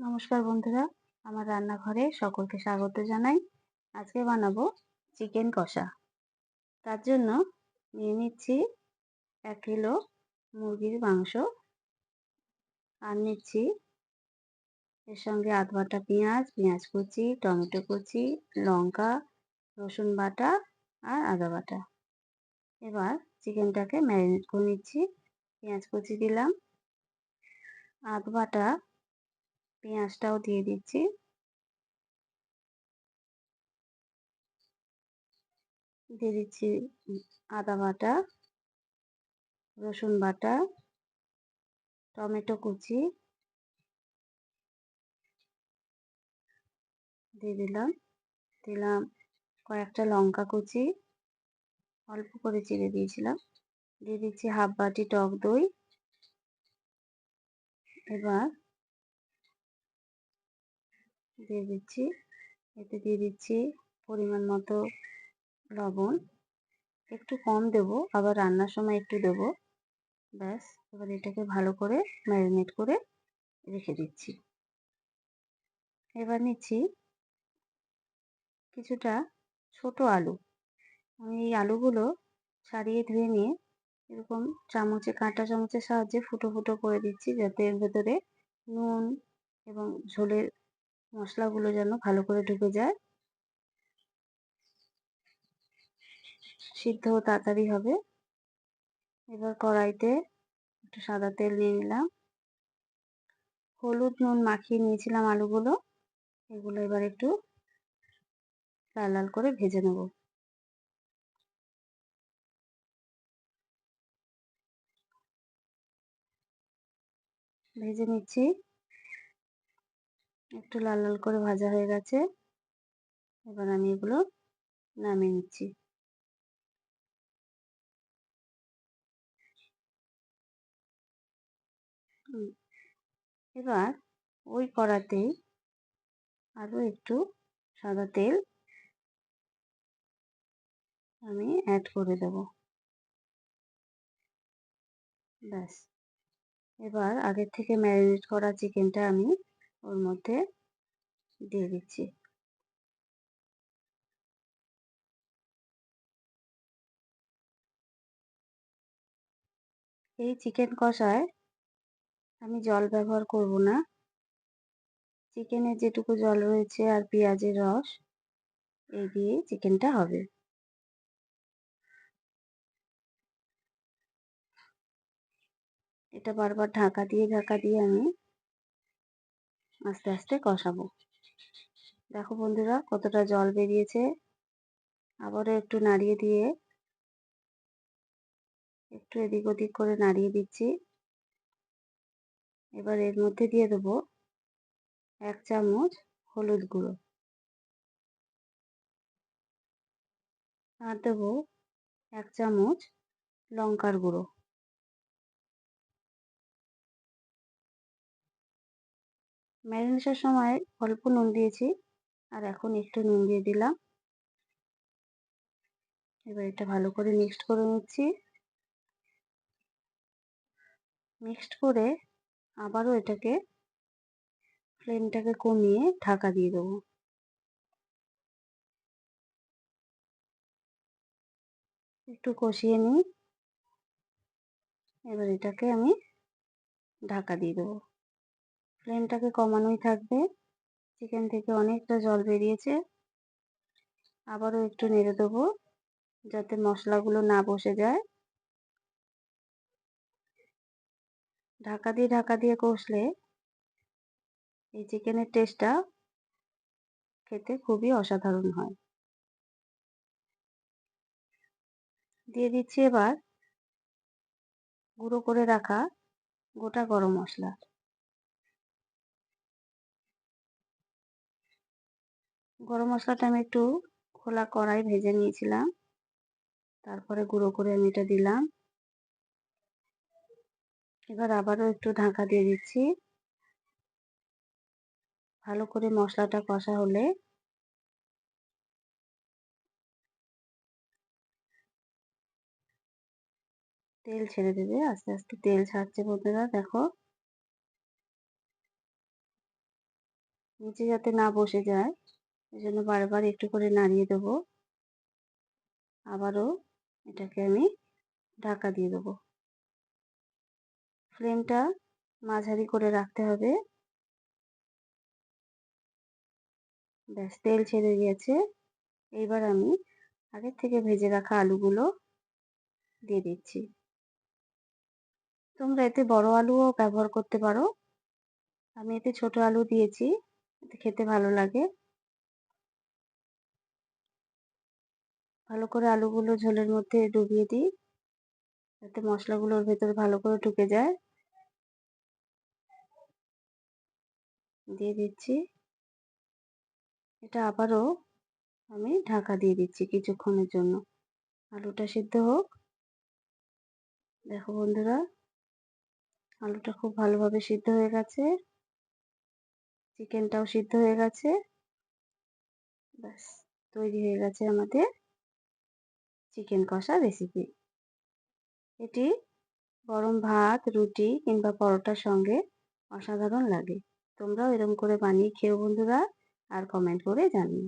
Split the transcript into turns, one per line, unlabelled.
নমস্কার বন্ধুরা, আমার রান্নাঘরে সকলকে স্বাগত জানাই। আজকে বানাবো চিকেন কষা। তার জন্য নিয়ে নিচ্ছি এক কিলো মুরগির মাংস আর নিচ্ছি এর সঙ্গে আধ বাটা পেঁয়াজ পেঁয়াজ কুচি, টমেটো কুচি, লঙ্কা, রসুন বাটা আর আদা বাটা। এবার চিকেনটাকে ম্যারিনেট করে নিচ্ছি। পেঁয়াজ কুচি দিলাম। আধ বাটা পেঁয়াজটাও দিয়ে দিচ্ছি। দিয়ে দিচ্ছি আদা বাটা, রসুন বাটা, টমেটো কুচি। দিয়ে দিলাম দিলাম কয়েকটা লঙ্কা কুচি, অল্প করে চিড়ে দিয়েছিলাম। দিয়ে দিচ্ছি হাফ বাটি টক দই। এবার দিয়ে দিচ্ছি। এতে দিয়ে দিচ্ছি পরিমাণ মতো লবণ। একটু কম দেব, আবার রান্নার সময় একটু দেব। ব্যাস, এবার এটাকে ভালো করে ম্যারিনেট করে রেখে দিচ্ছি। এবার নিচ্ছি কিছুটা ছোট আলু। আমি এই আলুগুলো ছাড়িয়ে ধুয়ে নিয়ে এরকম চামচে, কাঁটা চামচের সাহায্যে ফুটো ফুটো করে দিচ্ছি, যাতে এর ভেতরে নুন এবং ঝোলের মশলাগুলো যেন ভালো করে ঢুকে যায়। সিদ্ধ তাড়াতাড়ি হবে। এবার কড়াইতে একটু সাদা তেল নিয়ে নিলাম। হলুদ, নুন মাখিয়ে নিয়েছিলাম আলুগুলো। এগুলো এবার একটু লাল লাল করে ভেজে নেব। ভেজে নিচ্ছি। একটু লাল লাল করে ভাজা হয়ে গেছে। এবার আমি এগুলো নামিয়ে নিচ্ছি। এবার ওই কড়াতেই আরও একটু সাদা তেল আমি অ্যাড করে দেব। ব্যাস, এবার আগের থেকে ম্যারিনেট করা চিকেনটা আমি ওর মধ্যে দিয়ে দিচ্ছি। এই চিকেন কষায় আমি জল ব্যবহার করব না। চিকেনের যেটুকু জল রয়েছে আর পেঁয়াজের রস, এই দিয়ে চিকেনটা হবে। এটা বারবার ঢাকা দিয়ে ঢাকা দিয়ে আমি আস্তে আস্তে কষাবো। দেখো বন্ধুরা, কতটা জল বেরিয়েছে। আবারও একটু নাড়িয়ে দিয়ে একটু এদিক ওদিক করে নাড়িয়ে দিচ্ছি। এবার এর মধ্যে দিয়ে দেবো এক চামচ হলুদ গুঁড়ো। আর দেবো এক চামচ লঙ্কার গুঁড়ো। ম্যারিনেশনের সময় অল্প নুন দিয়েছি, আর এখন একটু নুন দিয়ে দিলাম। এবার এটা ভালো করে মিক্সড করে নিচ্ছি। মিক্সড করে আবারও এটাকে ফ্লেমটাকে কমিয়ে ঢাকা দিয়ে দেবো। একটু কষিয়ে নিই। এবার এটাকে আমি ঢাকা দিয়ে দেবো। ফ্লেমটাকে কমানোই থাকবে। চিকেন থেকে অনেকটা জল বেরিয়েছে। আবারও একটু নেড়ে দেবো, যাতে মশলাগুলো না বসে যায়। ঢাকা দিয়ে ঢাকা দিয়ে কষলে এই চিকেনের টেস্টটা খেতে খুবই অসাধারণ হয়। দিয়ে দিচ্ছি এবার গুঁড়ো করে রাখা গোটা গরম মশলা। গরম মশলাটা আমি একটু খোলা কড়াই ভেজে নিয়েছিলাম। তারপরে গুঁড়ো করে আমি এটা দিলাম। এবার আবারও একটু ঢাকা দিয়ে দিচ্ছি। ভালো করে মশলাটা কষা হলে তেল ছেড়ে দেবে। আস্তে আস্তে তেল ছাড়ছে বন্ধুরা, দেখো। নিচে যাতে না বসে যায় জন্য বারবার একটু করে নাড়িয়ে দেবো। আবারও এটাকে আমি ঢাকা দিয়ে দেবো। ফ্লেমটা মাঝারি করে রাখতে হবে। ব্যাস, তেল ছেড়ে গিয়েছে এইবার আমি আগের থেকে ভেজে রাখা আলুগুলো দিয়ে দিচ্ছি। তোমরা এতে বড় আলুও ব্যবহার করতে পারো। আমি এতে ছোট আলু দিয়েছি, এতে খেতে ভালো লাগে। ভালো করে আলুগুলো ঝোলের মধ্যে ডুবিয়ে দিই, যাতে মশলাগুলোর ভেতরে ভালো করে ঢুকে যায়। দিয়ে দিচ্ছি। এটা আবারও আমি ঢাকা দিয়ে দিচ্ছি কিছুক্ষণের জন্য। আলুটা সিদ্ধ হোক। দেখো বন্ধুরা, আলুটা খুব ভালোভাবে সিদ্ধ হয়ে গেছে। চিকেনটাও সিদ্ধ হয়ে গেছে। ব্যাস, তৈরি হয়ে গেছে আমাদের। চিকেন কষা রেসিপি এটি গরম ভাত, রুটি কিংবা পরোটার সঙ্গে অসাধারণ লাগে। তোমরাও এরকম করে বানিয়ে খেও বন্ধুরা, আর কমেন্ট করে জানিও।